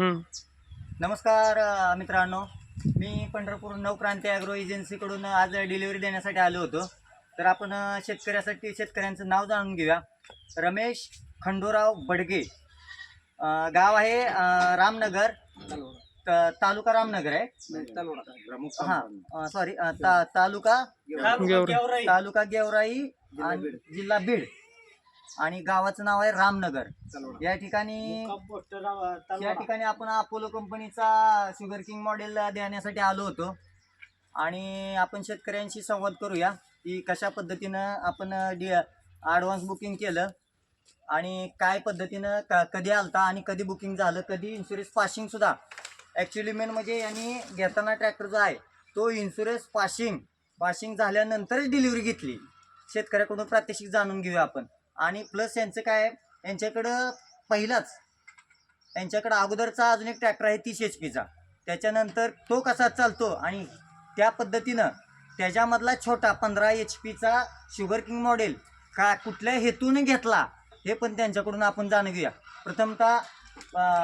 हम्म. नमस्कार मित्रांनो. मी पंढरपूर नवक्रांती ॲग्रो एजन्सीकडून आज डिलिव्हरी देण्यासाठी आलो होतो. तर आपण शेतकऱ्यासाठी शेतकऱ्यांचं नाव जाणून घेऊया. रमेश खंडोराव बडगे. गाव आहे रामनगर. तालुका रामनगर आहे. हां सॉरी तालुका गेवराई. तालुका गेवराई आणि जिल्हा बीड. आणि गावाचं नाव आहे रामनगर. या ठिकाणी या ठिकाणी आपण अपोलो कंपनीचा शुगर किंग मॉडेल देण्यासाठी आलो होतो. आणि आपण शेतकऱ्यांशी संवाद करूया की कशा पद्धतीनं आपण डी ॲडव्हान्स बुकिंग केलं आणि काय पद्धतीनं क कधी आलता आणि कधी बुकिंग झालं कधी इन्शुरन्स पासिंग सुद्धा. ॲक्च्युली मेन म्हणजे यांनी घेताना ट्रॅक्टर जो आहे तो इन्शुरन्स पासिंग पासिंग झाल्यानंतरच डिलिव्हरी घेतली. शेतकऱ्याकडून प्रात्यक्षिक जाणून घेऊया आपण. आणि प्लस यांचं काय आहे, यांच्याकडं पहिलाच यांच्याकडं अगोदरचा अजून एक ट्रॅक्टर आहे तीस एच पीचा त्याच्यानंतर तो कसा चालतो आणि त्या पद्धतीनं त्याच्यामधला छोटा पंधरा एच पीचा शुगर किंग मॉडेल का कुठल्या हेतून घेतला हे पण त्यांच्याकडून आपण जाणून घेऊया. प्रथमतः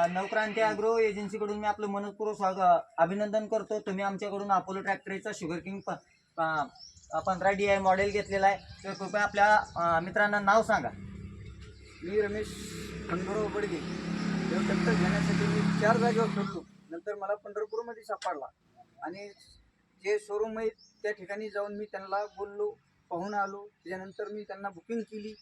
नवक्रांती अॅग्रो एजन्सीकडून मी आपलं मनपूर्वक स्वागत अभिनंदन करतो. तुम्ही आमच्याकडून अपोलो ट्रॅक्टरीचा शुगर किंग प पंधरा डी आय मॉडेल घेतलेला आहे. तर कृपया आपल्या मित्रांना नाव सांगा. मी रमेश खंडोराव बडगे. हे ट्रॅक्टर घेण्यासाठी मी चार जागेवर फिरलो नंतर मला पंढरपूरमध्ये सापडला. आणि जे शोरूम आहे त्या ठिकाणी जाऊन मी त्यांना बोललो पाहून आलो. त्याच्यानंतर मी त्यांना बुकिंग केली.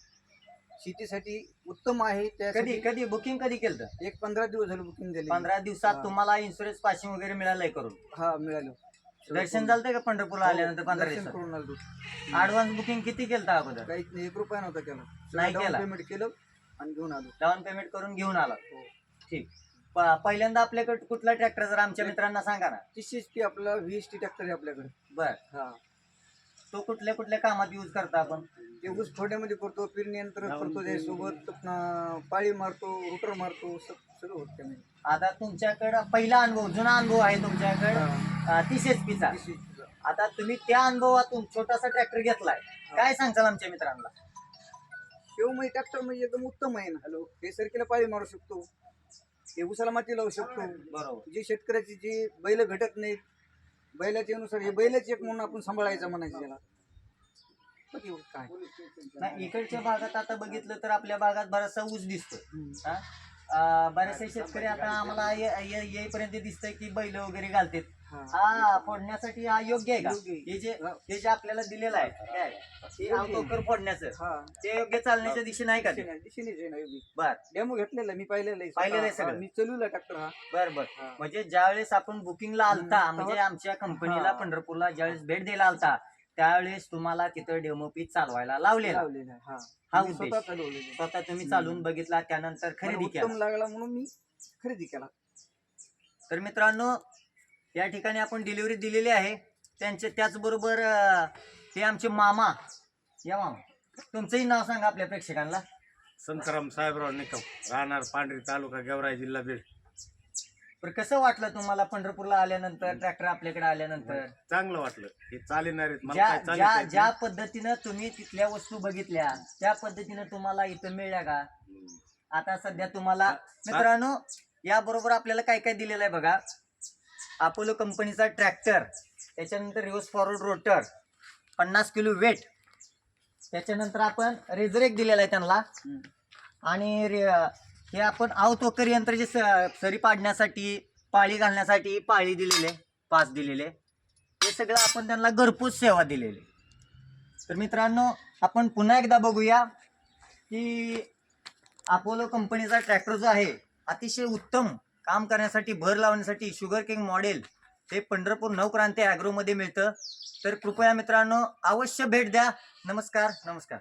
शेतीसाठी उत्तम आहे. कधी त्यासाठी कधी बुकिंग कधी केलं एक पंधरा दिवस झाले बुकिंग झाली पंधरा दिवसात. तुम्हाला इन्शुरन्स पासिंग वगैरे मिळालंय करून. हा मिळालो. दर्शन झालंय का पंढरपूरला आल्यानंतर पंधरा हो, दर्शन दिवसात? करून आलो. ऍडव्हान्स बुकिंग किती केलं अगोदर? काहीच नाही एक रुपया नव्हता केला. नाही केला? पेमेंट केलं आणि घेऊन आलो. डाऊन पेमेंट करून घेऊन आला. हो. ठीक. प- पहिल्यांदा आपल्याकडे कुठला ट्रॅक्टर जर आमच्या मित्रांना सांगा ना. तीस एच पी आपला टी ट्रॅक्टर आहे आपल्याकडे. बर. हा. तो कुठल्या कुठल्या कामात यूज करता आपण? ते ऊस फोड्यामध्ये करतो पीर नियंत्रण करतो त्यासोबत अं, पाळी मारतो रोटर मारतो स- सगळं होतं त्यामध्ये. आता तुमच्याकडं पहिला अनुभव जुना अनुभव आहे तुमच्याकडे तीस एच पीचा. आता तुम्ही त्या अनुभवातून छोटासा ट्रॅक्टर घेतलाय. काय सांगचाल आमच्या मित्रांना? शिवमय ट्रॅक्टर म्हणजे एकदम उत्तम आहे ना. हॅलो हे सरकीला पाळी मारू शकतो. हे उसाला माती लावू शकतो. बरोबर. जे शेतकऱ्याची जी बैल घटत नाहीत बैलाच्या अनुसार हे बैलच एक म्हणून आपण सांभाळायचं म्हणायचं त्याला बाकी काय नाही इकडच्या भागात आता बघितलं तर आपल्या भागात बराचसा ऊस दिसतो. हा? बरेचसे शेतकरी आता आम्हाला येईपर्यंत दिसतंय की बैल वगैरे घालतात हा. फोडण्यासाठी हा योग्य आहे का. हे जे हे जे आपल्याला दिलेलं आहे काय हे. अवतोकर फोडण्याचं हा ते योग्य चालण्याच्या दिशे नाही का ते? दिशेने आहे ना योगी बर डेमो घेतलेला मी पाहिलेलं आहे पाहिलेलं आहे. सगळं? मी चलवला ट्रॅक्टर हा बर बर. म्हणजे ज्यावेळेस आपण बुकिंगला आलता म्हणजे आमच्या कंपनीला. पंढरपूरला ज्यावेळेस भेट द्यायला आलता त्यावेळेस तुम्हाला तिथं डेमो पीस चालवायला लावलेला. लावलेला आहे, हा. हा मी उद्देश. स्वतः चालवलेलं आहे. स्वतः तुम्ही चालून बघितला त्यानंतर मला खरेदी उत्तम केला. लागला म्हणून मी खरेदी केला. तर मित्रांनो या ठिकाणी आपण डिलिव्हरी दिलेली आहे. त्यांचे त्याचबरोबर अं, हे आमचे मामा. या मामा. तुमचंही नाव सांगा आपल्या प्रेक्षकांना. संतराम साहेबराव निकम राहणार पांढरी तालुका गेवराई जिल्हा बीड. तर कसं वाटलं तुम्हाला पंढरपूरला आल्यानंतर ट्रॅक्टर आपल्याकडे आल्यानंतर? चांगलं वाटलं. हे चालणार आहेत मला ज्या काय. पद्धतीनं तुम्ही तिथल्या वस्तू बघितल्या त्या पद्धतीनं तुम्हाला इथं मिळल्या का. आता सध्या तुम्हाला मित्रांनो याबरोबर आपल्याला काय काय दिलेलं आहे बघा. अपोलो कंपनीचा ट्रॅक्टर त्याच्यानंतर रिव्हर्स फॉरवर्ड रोटर पन्नास किलो वेट त्याच्यानंतर आपण रेझर एक दिलेला आहे त्यांना. आणि रे- हे आपण आवतोकर यंत्र जे स- सरी पाडण्यासाठी पाळी घालण्यासाठी पाळी दिलेले पास दिलेले. हे सगळं आपण त्यांना घरपोच सेवा दिलेली. तर मित्रांनो आपण पुन्हा एकदा बघूया की अपोलो कंपनीचा ट्रॅक्टर जो आहे अतिशय उत्तम काम करण्यासाठी भर लावण्यासाठी शुगर किंग मॉडेल हे पंढरपूर नवक्रांती ॲग्रोमध्ये मिळतं. तर कृपया मित्रांनो अवश्य भेट द्या. नमस्कार नमस्कार.